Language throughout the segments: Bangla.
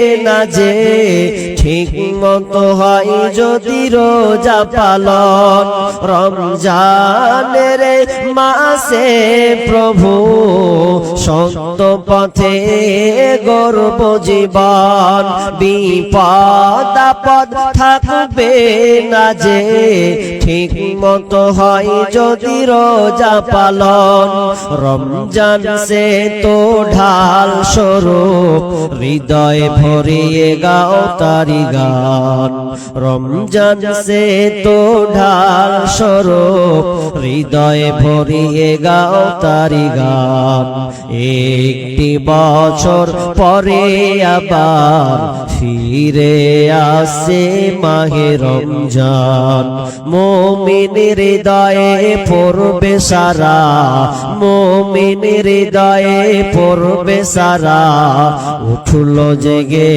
eh, না যে ঠিক মতো হয় যদি রোজা পালন। রমজানের মাসে প্রভু সত্য পথে গর্ব জীবন। বিপদ আপদ থাকবে না যে ঠিক মতো হয় যদি রোজা পালন। রমজান সে তো ঢাল স্বরূপ, হৃদয় ভরিয়ে গাও তারি গান। রমজান সে তো ঢাল স্বরূপ, হৃদয় ভরিয়ে গাও তারি গান। একটি বছর পরে আবার ফিরে আসে মাহে রমজান। মোমিন হৃদয়ে পড়বে সারা, মোমিন হৃদয়ে পড়বে সারা। উঠল জেগে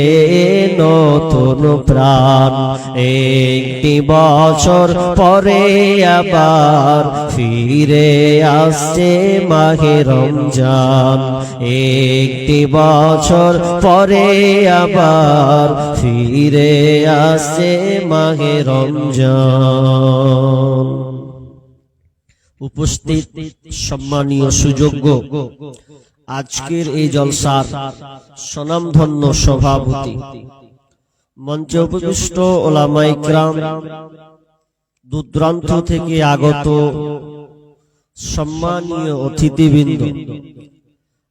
নতুন প্রাণ। একটি বছর পরে আবার ফিরে আসছে মাহে রমজান। একটি বছর পরে আবার ফিরে আসছে মাহে রমজান। উপস্থিত সম্মানীয় সুযোগ্য আজকের এই জলসার স্বনামধন্য সভাপতি, মঞ্চে উপবিষ্ট ওলামাইকরাম দূরান্ত থেকে আগত সম্মানীয় অতিথিবৃন্দ,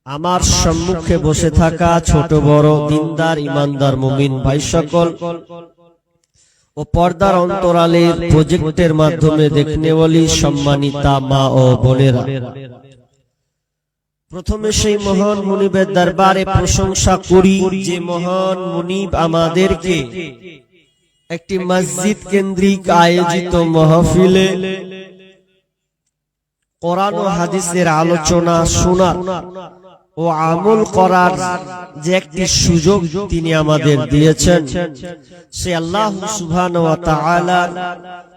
আমার সম্মুখে বসে থাকা ছোট বড় দিনদার ইমানদার মুমিন ভাই সকল ও পর্দার অন্তরালের প্রজেক্টের মাধ্যমে দেখনে বলি সম্মানিতা মা ও বোনেরা। প্রথমে সেই মহান মুনিবের দরবারে প্রশংসা করি যে মহান মুনিব আমাদেরকে একটি মসজিদ কেন্দ্রিক আয়োজিত মহফিলে কোরআন ও হাদিসের আলোচনা শোনার ও আমল করার যে একটি সুযোগ তিনি আমাদের দিয়েছেন। সে আল্লাহ সুবহান ওয়া তাআলার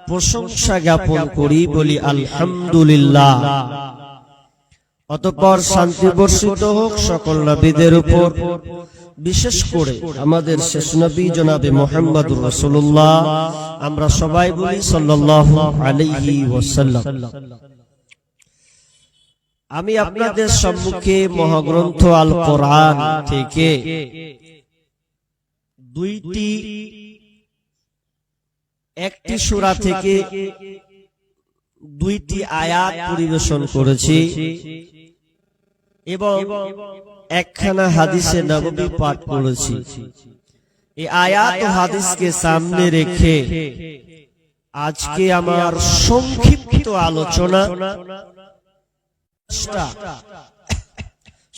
প্রশংসা জ্ঞাপন করি বলি আলহামদুলিল্লাহ। অতঃপর শান্তি বর্ষিত হোক সকল নবীদের উপর। বিশেষ করে আমাদের শেষ নবী জনাবে মোহাম্মদ রাসূলুল্লাহ, আমরা সবাই বলি সাল্লাল্লাহু আলাইহি ওয়াসাল্লাম। আমি আপনাদের সম্মুখে মহাগ্রন্থ আল কোরআন থেকে দুইটি, একটি সূরা থেকে দুইটি আয়াত পরিবেশন করেছি এবং একখানা হাদিসে নববী পাঠ করেছি। এই আয়াত ও হাদিসকে সামনে রেখে আজকে আমার সংক্ষিপ্ত আলোচনা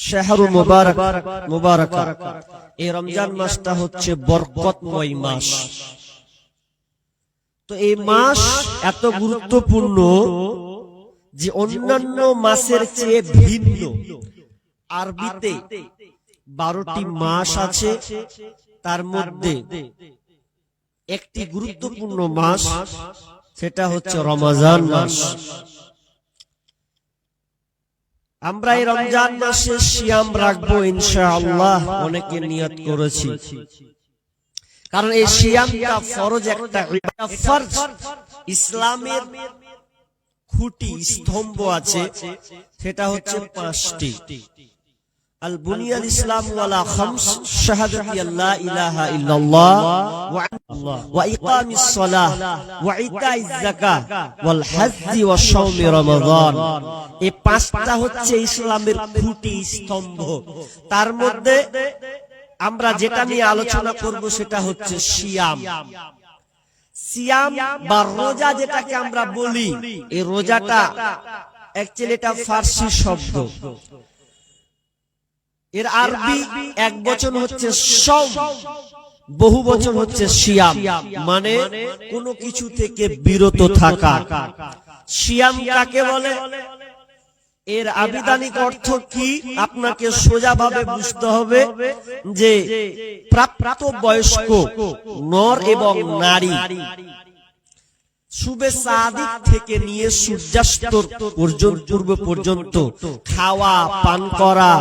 শাহরু মুবারক মুবারক। এই রমজান মাসটা হচ্ছে বরকতময় মাস। তো এই মাস এত গুরুত্বপূর্ণ যে অন্যান্য মাসের চেয়ে ভিন্ন। আরবিতে বারোটি মাস আছে। তার মধ্যে একটি গুরুত্বপূর্ণ মাস সেটা হচ্ছে রমজান মাস। আমরা এই রমজান মাসে শিয়াম রাখব ইনশাআল্লাহ। অনেকে নিয়ত করেছি। কারণ এই শিয়ামটা ফরজ একটা ফরজ। ইসলামের খুঁটি স্তম্ভ আছে সেটা হচ্ছে পাঁচটি। আল বুনিয়াল ইসলাম ওয়ালা খামস শাহাদাতি আল্লা ইলাহা ইল্লাল্লাহ ওয়া ইকামিস সালাহ ওয়া ইতাইজ যাকাহ ওয়াল হজ্জি ওয়া শাওমি রমাদান। এই পাঁচটা হচ্ছে ইসলামের খুঁটি স্তম্ভ। তার মধ্যে আমরা যেটা নিয়ে আলোচনা করব সেটা হচ্ছে সিয়াম। সিয়াম। বা রোজা যেটাকে আমরা বলি এই রোজাটা অ্যাকচুয়ালি এটা ফার্সি শব্দ। এর আরবি এক বচন হচ্ছে সব বহু বচন হচ্ছে সিয়াম। মানে কোনো কিছু থেকে বিরত থাকা। সিয়াম কাকে বলে? এর আবিধানিক অর্থ কি? আপনাকে সোজাভাবে বুঝতে হবে যে প্রাপ্ত বয়স্ক নর এবং নারী শুভে সাদিক থেকে নিয়ে সূর্যাস্ত পূর্ব পর্যন্ত খাওয়া পান করা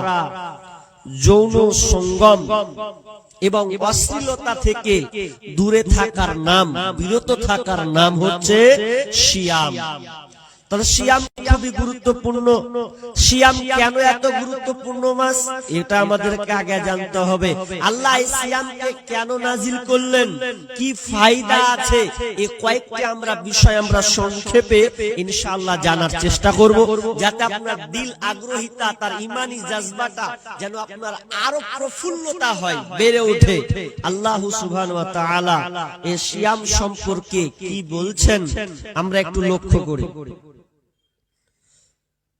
যৌন সঙ্গম এবং অশ্লীলতা থেকে দূরে থাকার নাম বিরত থাকার নাম হচ্ছে শিয়াম। তাহলে শিয়াম খুবই গুরুত্বপূর্ণ। শিয়াম কেন এত গুরুত্বপূর্ণ মাস? এটা আমাদেরকে আগে জানতে হবে। আল্লাহ এই শিয়ামকে কেন নাজিল করলেন? কি ফায়দা আছে? এই কয়েকটি আমরা বিষয় আমরা সংক্ষেপে ইনশাআল্লাহ জানার চেষ্টা করব, যাতে আপনার দিল আগ্রহিতা, তার ইমানি জাজবাটা যেন আপনার আরও প্রফুল্লতা হয়, বেড়ে ওঠে। আল্লাহ সুবহানাহু ওয়া তাআলা এই শিয়াম সম্পর্কে কি বলছেন? আমরা একটু লক্ষ্য করি।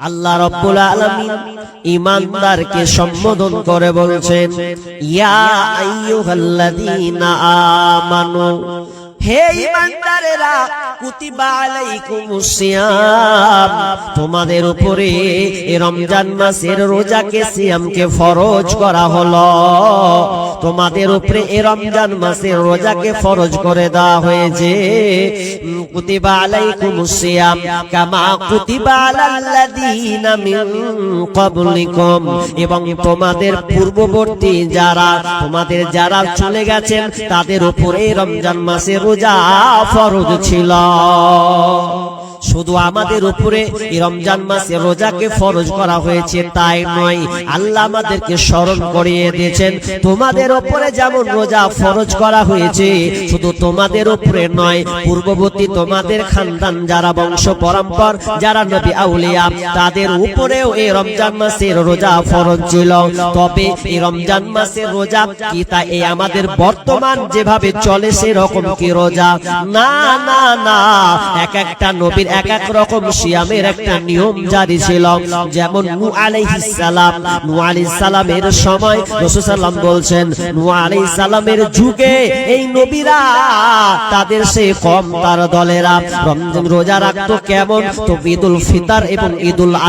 আল্লাহ রব্বুল আলামিন ইমানদারকে সম্বোধন করে বলছেন ইয়া আইয়ুহাল্লাযীনা আমানু হে কুতিবা আলাইকুমুস সিয়াম। তোমাদের উপরে রমজান মাসের রোজাকে সিয়ামকে ফরজ করা হলো। তোমাদের উপরে এই রমজান মাসের রোজাকে ফরজ করে দেওয়া হয়েছে। কুতিবা আলাইকুমুস সিয়াম। কামা কুতিবা মিন ক্বাবলিকুম। এবং তোমাদের পূর্ববর্তী যারা, তোমাদের যারা চলে গেছেন, তাদের উপরে রমজান মাসের রোজা ফরজ ছিল। শুধু আমাদের উপরে রমজান মাসে রোজাকে ফরজ করা হয়েছে, তাই নয়। আল্লাহ আমাদেরকে স্মরণ করিয়ে দিয়েছেন, তোমাদের উপরে যেমন রোজা ফরজ করা হয়েছে, শুধু তোমাদের উপরে নয়, পূর্ববর্তী তোমাদের খানদান যারা বংশ পরম্পর, যারা নবী আউলিয়া, তাদের উপরেও এই রমজান মাসের রোজা ফরজ ছিল। তবে এই রমজান মাসের রোজা কি তা এই আমাদের বর্তমান যেভাবে চলে সেরকম কি রোজা? না না না। এক একটা নবীর এক এক রকম সিয়ামের একটা নিয়ম জারি ছিল, যেমন সালামের সময় বলছেন সালামের যুগে এই নবীরা, তাদের সে কম, তার দলেরা। রমজান রোজা রাখতো কেমন? তো ঈদুল এবং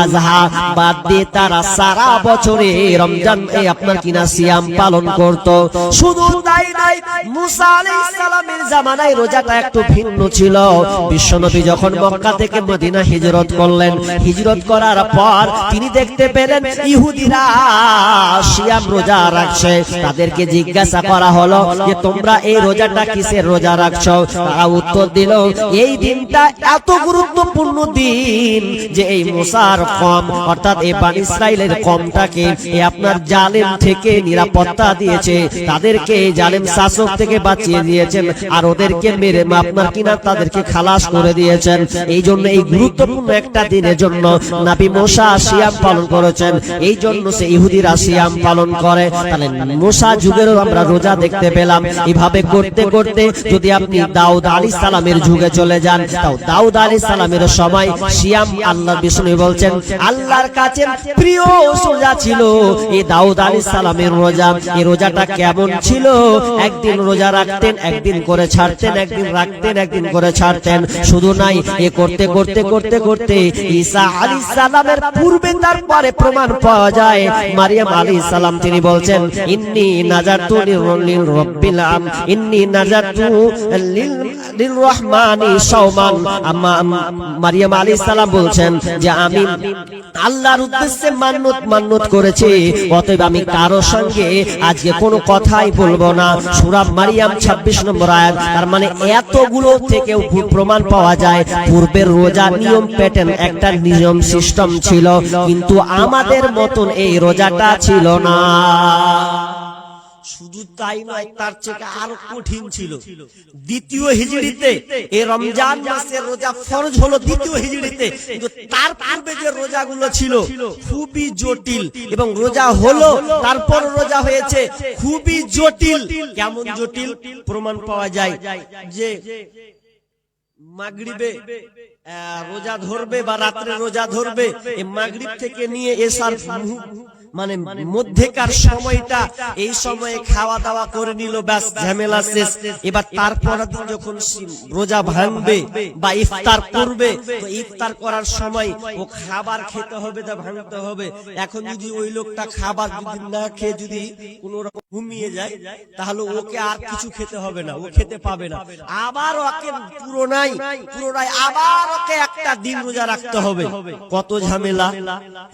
আজহা বাদ দিয়ে তারা সারা বছরে রমজান আপনার কিনা সিয়াম পালন করত। শুধু তাই নাই মুসা সালামের জামানায় রোজাটা একটু ভিন্ন ছিল। বিশ্বনবী যখন মক্কা থেকে মদিনা হিজরত করলেন। হিজরত করার পর তিনি দেখতে পেলেন ইহুদিরা সিয়াম রোজা রাখছে। তাদেরকে জিজ্ঞাসা করা হলো যে তোমরা এই রোজাটা কিসের রোজা রাখছো? তারা উত্তর দিল এই দিনটা এত গুরুত্বপূর্ণ দিন যে এই মুসার কম। অর্থাৎ এই বান ইসরায়েলের কমটাকে আপনার জালেম থেকে নিরাপত্তা দিয়েছে। তাদেরকে এই জালেম শাসক থেকে বাঁচিয়ে দিয়েছেন। আর ওদেরকে মেরে আপনার কিনা তাদেরকে খালাস করে দিয়েছেন এই জন্য এই গুরুত্বপূর্ণ একটা দিনের জন্য নাবি মোসা সিয়াম পালন করেছেন। এই জন্য সে ইহুদিরা সিয়াম পালন করে। তাহলে মোসা যুগেরও আমরা রোজা দেখতে পেলাম। এভাবে করতে করতে যদি আপনি দাউদ আলী সালামের যুগে চলে যান, তাও দাউদ আলী সালামের সময় সিয়াম আল্লাহ বিষ্ণু বলছেন, আল্লাহর কাছে প্রিয় রোজা ছিল এই দাউদ আলী সালামের রোজা। এই রোজাটা কেমন ছিল? একদিন রোজা রাখতেন, একদিন করে ছাড়তেন, একদিন রাখতেন, একদিন করে ছাড়তেন। শুধু নাই, এ করতে করতে করতে করতে ঈসা আলী সালামের পূর্বে তারপরে প্রমাণ পাওয়া যায়। মারিয়াম আলী সালাম তিনি বলছেন ইন্নি নাজাতু লিল রব্বিল আম ইন্নি নাজাতু লিল লিল রহমানি সাওমান মারিয়াম আলী সালাম বলছেন যে আমি আল্লাহর উদ্দেশ্যে মান্নত মান্নত করেছি, অতএব আমি কারও সঙ্গে আজকে কোনো কথাই বলব না। সূরা মারিয়াম 26 নম্বর আয়াত, তার মানে এতগুলো থেকে প্রমাণ পাওয়া যায়। পূর্বের রোজা নিয়ম প্যাটার্ন একটা নিয়ম সিস্টেম ছিল, কিন্তু আমাদের মতন এই রোজাটা ছিল না। শুধু তাই নয় তার থেকে আরও কঠিন ছিল। দ্বিতীয় হিজড়িতে এই রমজান মাসের রোজা ফরজ হলো দ্বিতীয় হিজড়িতে। কিন্তু তার পূর্বে যে রোজাগুলো ছিল খুবই জটিল এবং রোজা হলো তারপর রোজা হয়েছে খুবই জটিল। কেমন জটিল প্রমাণ পাওয়া যায় যে মাগরিবে রোজা ধরবে বা রাত্রে রোজা ধরবে এই মাগরিব থেকে নিয়ে এসার মানে মধ্যেকার সময়টা এই সময়ে খাওয়া দাওয়া করে নিল ব্যাস ঝামেলা শেষ। এবার তারপর দিন যখন রোজা ভাঙবে বা ইফতার করবে তো ইফতার করার সময় ও খাবার খেতে হবে তা ভাঙতে হবে। এখন যদি ওই লোকটা খাবার যদি না খেয়ে যদি কোনো রকম ঘুমিয়ে যায় তাহলে ওকে আর কিছু খেতে হবে না ও খেতে পাবে না। আবার ওকে পুরোনাই পুরোনাই আবার ওকে একটা দিন রোজা রাখতে হবে। কত ঝামেলা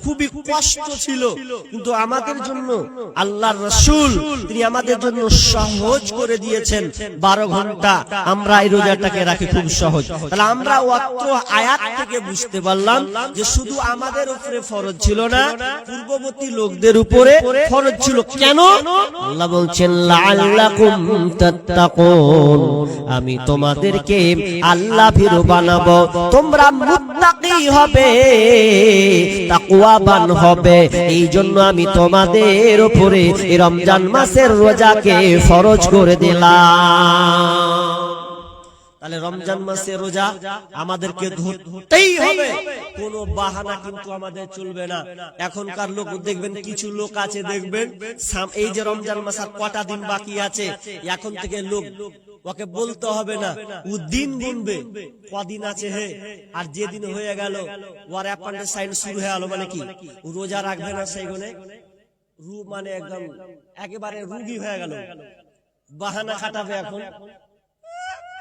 খুবই কষ্ট ছিল। কিন্তু আমাদের জন্য আল্লাহর রসুল তিনি আমাদের জন্য সহজ করে দিয়েছেন। বারো ঘণ্টা আমরা এই রোজাটাকে রাখি খুব সহজ। তাহলে আমরা অত্র আয়াত থেকে বুঝতে পারলাম যে শুধু আমাদের উপরে ফরজ ছিল না পূর্ববর্তী লোকদের উপরে ফরজ ছিল কেন আল্লাহ বলছেন, লাআল্লাকুম তাত্তাকুন। আমি তোমাদেরকে আল্লাহ ভীরু বানাবো। তোমরা মুত্তাকি হবে, তাকওয়াবান হবে। এই জন্য আমি তোমাদের উপরে রমজান মাসের রোজাকে ফরজ করে দিলাম। তাহলে রমজান মাসে রোজা আমাদেরকে ধরতেই হবে। কোনো বাহানা কিন্তু আমাদের চলবে না। এখনকার লোক দেখবেন কিছু লোক আছে দেখবেন। এই যে রমজান মাস আর কটা দিন বাকি আছে এখন থেকে লোক ওকে বলতে হবে না। ও দিন গুনবে কদিন আছে হে? আর যেদিন হয়ে গেল ওর অ্যাপান্ডের সাইন শুরু হয়ে গেল মানে কি? ও রোজা রাখবে না সেইগুনে রু মানে একদম একেবারে রুগী হয়ে গেল। বাহানা খাটাবে এখন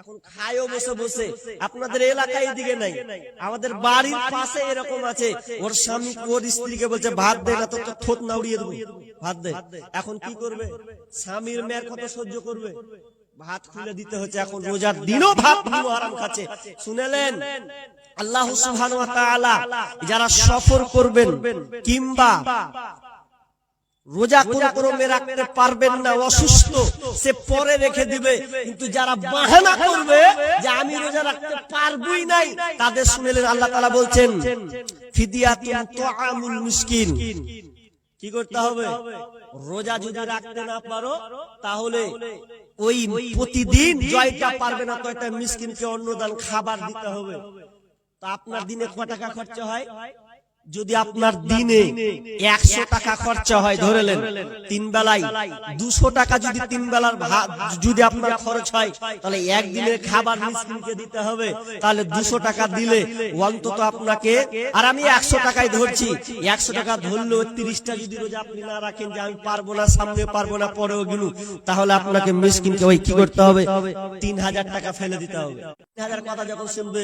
এখন খায়ও বসে বসে। আপনাদের এলাকায় নাই। আমাদের বাড়ির পাশে এরকম আছে। ওর স্বামী ওর স্ত্রীকে বলছে ভাত দে না তো থোত না উড়িয়ে দেবো। ভাত দে। এখন কি করবে? স্বামীর মেয়ের সহ্য করবে। ভাত খুলে দিতে হচ্ছে। এখন রোজার দিনও ভাত হারাম খাচ্ছে। শুনেলেন? আল্লাহ সুবহানাহু ওয়া তাআলা যারা সফর করবেন কিংবা রোজা কোনো ক্রমে রাখতে পারবেন না অসুস্থ। সে পরে রেখে দিবে। কিন্তু যারা বাহানা করবে যে আমি রোজা রাখতে পারবই নাই তাদের শুনেলেন আল্লাহ তাআলা বলছেন ফিদিয়াতুন তুআমুল মিসকিন। কি করতে হবে? রোজা যদি রাখতে না পারো তাহলে ওই প্রতিদিন জয়টা পারবে না একটা মিসকিনকে অন্নদান খাবার দিতে হবে। তা আপনার দিনে ক টাকা খরচা হয়? যদি আপনার দিনে একশো টাকা খরচা হয় ধরেলেন তিন বেলায় দুশো টাকা যদি তিন বেলার যদি আপনার খরচ হয়, তাহলে একদিনের খাবার দিতে হবে, তাহলে দুশো টাকা দিলে অন্তত আপনাকে আর আমি একশো টাকায় ধরছি, একশো টাকা ধরলেও তিরিশটা যদি রোজা আপনি না রাখেন যে আমি পারব না সামনে পারব না, পরেও গেলু তাহলে আপনাকে মিসকিনকে ওই কি করতে হবে? তিন হাজার টাকা ফেলে দিতে হবে। তিন হাজার কথা যখন শুনবে,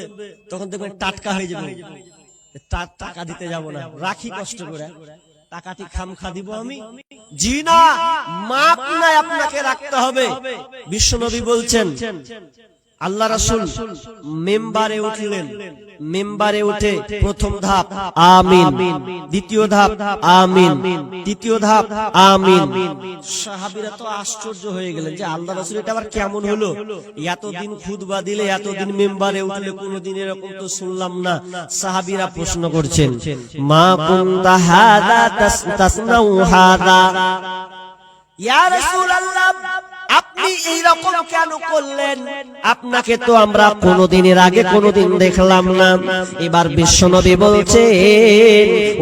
তখন দেখবেন টাটকা হয়ে যাবে। তার টাকা দিতে যাব না। রাখি কষ্ট করে। টাকাটি খামখা দিব আমি। জি না মাপ নাই আপনাকে রাখতে হবে। বিশ্বনবী বলছেন আল্লাহ রাসূল মেম্বারে উঠলেন। মেম্বারে উঠে প্রথম ধাপ, আমিন। দ্বিতীয় ধাপ, আমিন। তৃতীয় ধাপ, আমিন। সাহাবীরা তো আশ্চর্য হয়ে গেলেন যে আল্লাহ রাসূল এটা আবার কেমন হলো? এতদিন খুতবা দিলে, এতদিন মেম্বারে উঠলে কোনোদিন এরকম তো শুনলাম না। সাহাবিরা প্রশ্ন করছেন, মা কুনতা হাদা তাসনাউ হাদা? ইয়া রাসূলুল্লাহ আপনি এই রকম কেন করলেন? আপনাকে তো আমরা কোনোদিনের আগে কোনোদিন দেখলাম না। এবার বিশ্বনবী বলছে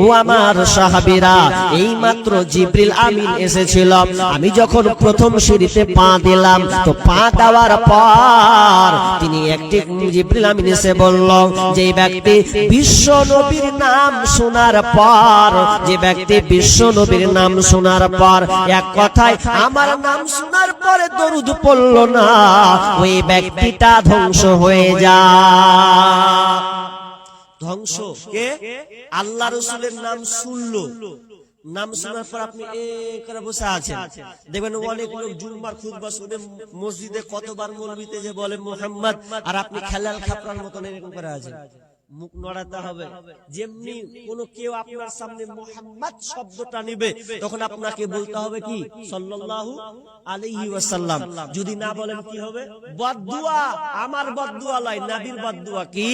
ও আমার সাহাবীরা এই মাত্র জিব্রিল আমিন এসেছিল। আমি যখন প্রথম সিঁড়িতে পা দিলাম, তো পা দেওয়ার পর তিনি একটি জিব্রিল আমিন এসে বলল, যে ব্যক্তি বিশ্ব নবীর নাম শোনার পর, যে ব্যক্তি বিশ্ব নবীর নাম শোনার পর, এক কথায় আমার নাম শোনার পরে দরুদ পড়ল না, ওই ব্যক্তিটা ধ্বংস হয়ে যা। ধ্বংস? কে? আল্লাহ রসুলের নাম শুনলো। নাম শোনার পর আপনি করে বসে আছেন। দেখবেন অনেক লোক জুম্মার শুনে মসজিদে কতবার যে বলে মোহাম্মদ, আর আপনি খেলাল খাপড়ার মতন এরকম করে আছেন। মুখ নড়াতে হবে। যেমনি কোন কেউ আপনার সামনে মোহাম্মদ শব্দটা নিবে তখন আপনাকে বলতে হবে কি? সাল্লাল্লাহু আলাইহি ওয়াসাল্লাম। যদি না বলেন কি হবে? বদদুয়া। আমার বদদুয়া লাই নাবির বদদুয়া কি?